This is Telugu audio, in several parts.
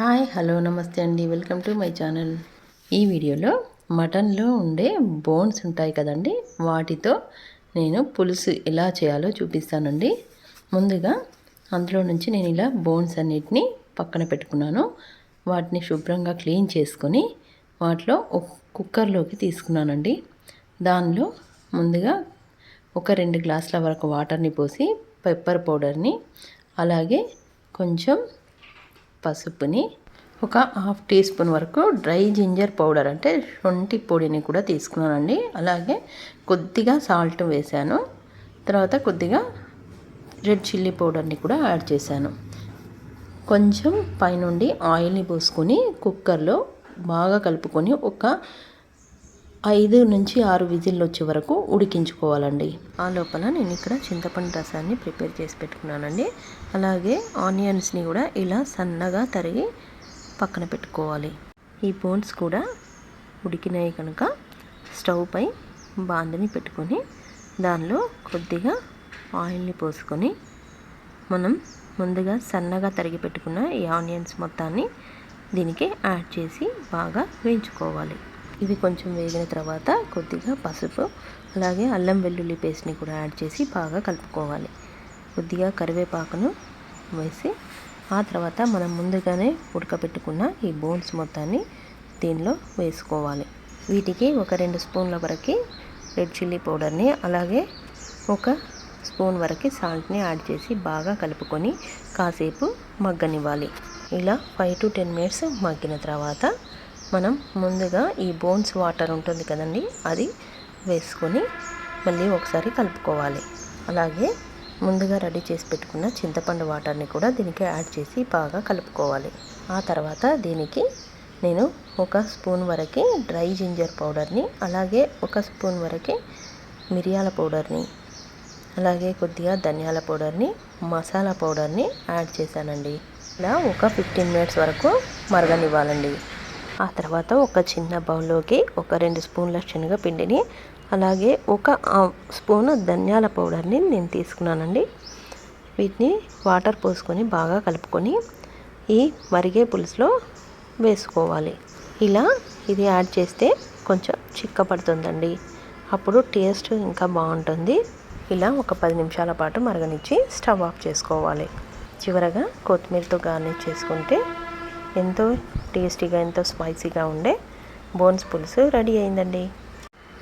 హాయ్ హలో నమస్తే అండి. వెల్కమ్ టు మై ఛానల్ ఈ వీడియోలో మటన్లో ఉండే బోన్స్ ఉంటాయి కదండి. వాటితో నేను పులుసు ఎలా చేయాలో చూపిస్తానండి. ముందుగా అందులో నుంచి నేను ఇలా బోన్స్ అన్నిటిని పక్కన పెట్టుకున్నాను. వాటిని శుభ్రంగా క్లీన్ చేసుకొని వాటిలో కుక్కర్లోకి తీసుకున్నానండి. దానిలో ముందుగా ఒక రెండు గ్లాసుల వరకు వాటర్ని పోసి పెప్పర్ పౌడర్ని అలాగే కొంచెం పసుపుని ఒక హాఫ్ టీ స్పూన్ వరకు డ్రై జింజర్ పౌడర్ అంటే శొంఠి పొడిని కూడా తీసుకున్నానండి. అలాగే కొద్దిగా సాల్ట్ వేశాను. తర్వాత కొద్దిగా రెడ్ చిల్లీ పౌడర్ని కూడా యాడ్ చేశాను. కొంచెం పైనుండి ఆయిల్ని పోసుకొని కుక్కర్లో బాగా కలుపుకొని ఒక ఐదు నుంచి ఆరు విజిల్లు వచ్చే వరకు ఉడికించుకోవాలండి. ఆ లోపల నేను ఇక్కడ చింతపండు రసాన్ని ప్రిపేర్ చేసి పెట్టుకున్నానండి. అలాగే ఆనియన్స్ని కూడా ఇలా సన్నగా తరిగి పక్కన పెట్టుకోవాలి. ఈ బోన్స్ కూడా ఉడికినాయి కనుక స్టవ్ పై బాందిని పెట్టుకొని దానిలో కొద్దిగా ఆయిల్ని పోసుకొని మనం ముందుగా సన్నగా తరిగి పెట్టుకున్న ఈ ఆనియన్స్ మొత్తాన్ని దీనికి యాడ్ చేసి బాగా వేయించుకోవాలి. ఇవి కొంచెం వేగిన తర్వాత కొద్దిగా పసుపు అలాగే అల్లం వెల్లుల్లి పేస్ట్ని కూడా యాడ్ చేసి బాగా కలుపుకోవాలి. కొద్దిగా కరివేపాకును వేసి ఆ తర్వాత మనం ముందుగానే ఉడకబెట్టుకున్న ఈ బోన్స్ మొత్తాన్ని దీనిలో వేసుకోవాలి. వీటికి ఒక రెండు స్పూన్ల వరకు రెడ్ చిల్లీ పౌడర్ని అలాగే ఒక స్పూన్ వరకు సాల్ట్ని యాడ్ చేసి బాగా కలుపుకొని కాసేపు మగ్గనివ్వాలి. ఇలా ఫైవ్ టు టెన్ మినిట్స్ మగ్గిన తర్వాత మనం ముందుగా ఈ బోన్స్ వాటర్ ఉంటుంది కదండి అది వేసుకొని మళ్ళీ ఒకసారి కలుపుకోవాలి. అలాగే ముందుగా రెడీ చేసి పెట్టుకున్న చింతపండు వాటర్ని కూడా దీనికి యాడ్ చేసి బాగా కలుపుకోవాలి. ఆ తర్వాత దీనికి నేను ఒక స్పూన్ వరకు డ్రై జింజర్ పౌడర్ని అలాగే ఒక స్పూన్ వరకు మిరియాల పౌడర్ని అలాగే కొద్దిగా ధనియాల పౌడర్ని మసాలా పౌడర్ని యాడ్ చేశానండి. ఇలా ఒక ఫిఫ్టీన్ మినిట్స్ వరకు మరగనివ్వాలండి. ఆ తర్వాత ఒక చిన్న బౌల్లోకి ఒక రెండు స్పూన్ల శనగపిండిని అలాగే ఒక స్పూన్ ధనియాల పౌడర్ని నేను తీసుకున్నానండి. వీటిని వాటర్ పోసుకొని బాగా కలుపుకొని ఈ మరిగే పులుసులో వేసుకోవాలి. ఇలా ఇది యాడ్ చేస్తే కొంచెం చిక్కపడుతుందండి. అప్పుడు టేస్ట్ ఇంకా బాగుంటుంది. ఇలా ఒక పది నిమిషాల పాటు మరగనిచ్చి స్టవ్ ఆఫ్ చేసుకోవాలి. చివరగా కొత్తిమీరతో గార్నిష్ చేసుకుంటే ఎంతో టేస్టీగా ఎంతో స్పైసీగా ఉండే బోన్స్ పులుసు రెడీ అయిందండి.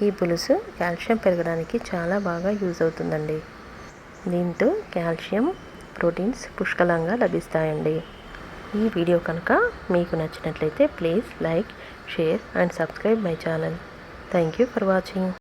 ఈ పులుసు కాల్షియం పెరగడానికి చాలా బాగా యూజ్ అవుతుందండి. దీంతో కాల్షియం ప్రోటీన్స్ పుష్కలంగా లభిస్తాయండి. ఈ వీడియో కనుక మీకు నచ్చినట్లయితే please like share and subscribe my channel. Thank you for watching.